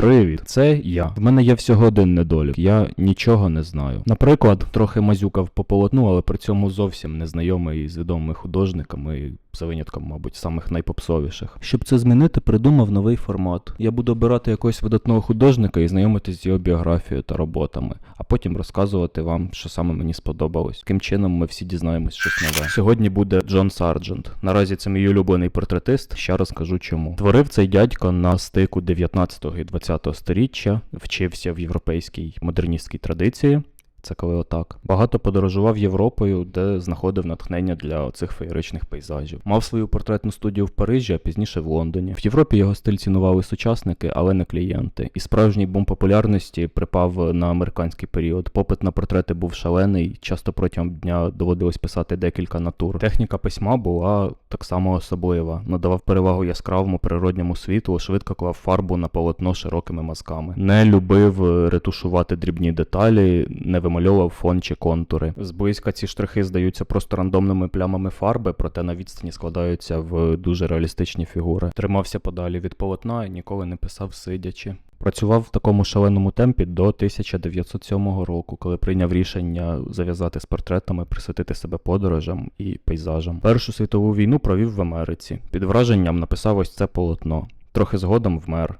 Привіт, це я. В мене є всього один недолік. Я нічого не знаю. Наприклад, трохи мазюкав по полотну, але при цьому зовсім не знайомий з відомими художниками, за винятком, мабуть, самих найпопсовіших. Щоб це змінити, придумав новий формат. Я буду обирати якогось видатного художника і знайомитись з його біографією та роботами, а потім розказувати вам, що саме мені сподобалось. Таким чином ми всі дізнаємось щось нове. Сьогодні буде Джон Сарджент. Наразі це мій улюблений портретист. Ще розкажу чому. Творив цей дядько на стику 19 і 20 сторіччя, вчився в європейській модерністській традиції. Це коли отак. Багато подорожував Європою, де знаходив натхнення для цих феєричних пейзажів. Мав свою портретну студію в Парижі, а пізніше в Лондоні. В Європі його стиль цінували сучасники, але не клієнти. І справжній бум популярності припав на американський період. Попит на портрети був шалений, часто протягом дня доводилось писати декілька натур. Техніка письма була так само особлива. Надавав перевагу яскравому природньому світлу, швидко клав фарбу на полотно широкими мазками. Не любив ретушувати дрібні деталі, не вимальовував фон чи контури. Зблизька ці штрихи здаються просто рандомними плямами фарби, проте на відстані складаються в дуже реалістичні фігури. Тримався подалі від полотна і ніколи не писав сидячи. Працював в такому шаленому темпі до 1907 року, коли прийняв рішення зав'язати з портретами, присвятити себе подорожам і пейзажам. Першу світову війну провів в Америці. Під враженням написав ось це полотно. Трохи згодом вмер.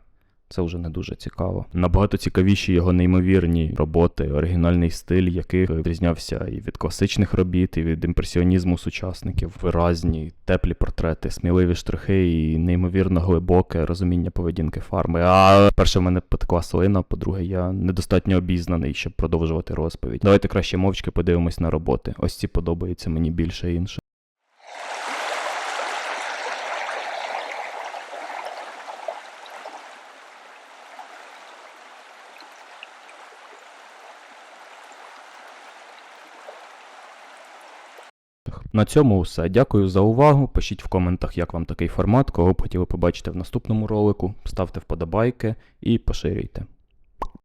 Це вже не дуже цікаво. Набагато цікавіші його неймовірні роботи, оригінальний стиль, яких відрізнявся і від класичних робіт, і від імпресіонізму сучасників, виразні, теплі портрети, сміливі штрихи і неймовірно глибоке розуміння поведінки фарми. А перше, в мене потекла слина, по-друге, я недостатньо обізнаний, щоб продовжувати розповідь. Давайте краще мовчки подивимось на роботи. Ось ці подобаються мені більше інше. На цьому все. Дякую за увагу. Пишіть в коментах, як вам такий формат, кого б хотіли побачити в наступному ролику. Ставте вподобайки і поширюйте.